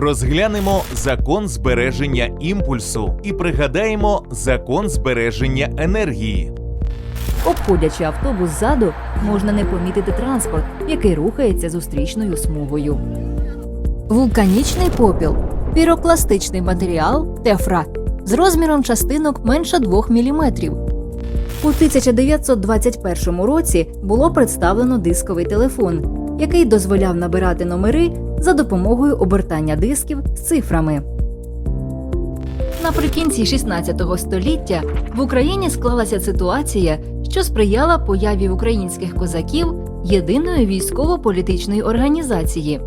Розглянемо закон збереження імпульсу і пригадаємо закон збереження енергії. Обходячи автобус ззаду, можна не помітити транспорт, який рухається зустрічною смугою. Вулканічний попіл пірокластичний матеріал тефра з розміром частинок менше 2 мм. У 1921 році було представлено дисковий телефон, який дозволяв набирати номери за допомогою обертання дисків з цифрами. Наприкінці 16 століття в Україні склалася ситуація, що сприяла появі українських козаків єдиної військово-політичної організації.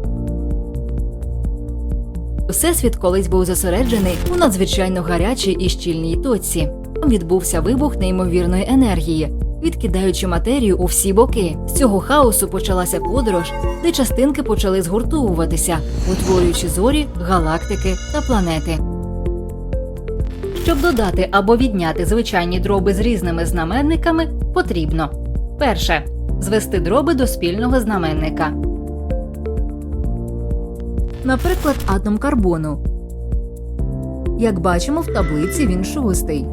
Всесвіт колись був зосереджений у надзвичайно гарячій і щільній точці. Відбувся вибух неймовірної енергії, відкидаючи матерію у всі боки. З цього хаосу почалася подорож, де частинки почали згуртовуватися, утворюючи зорі, галактики та планети. Щоб додати або відняти звичайні дроби з різними знаменниками, потрібно перше звести дроби до спільного знаменника. Наприклад, атом карбону. Як бачимо в таблиці, він шостий.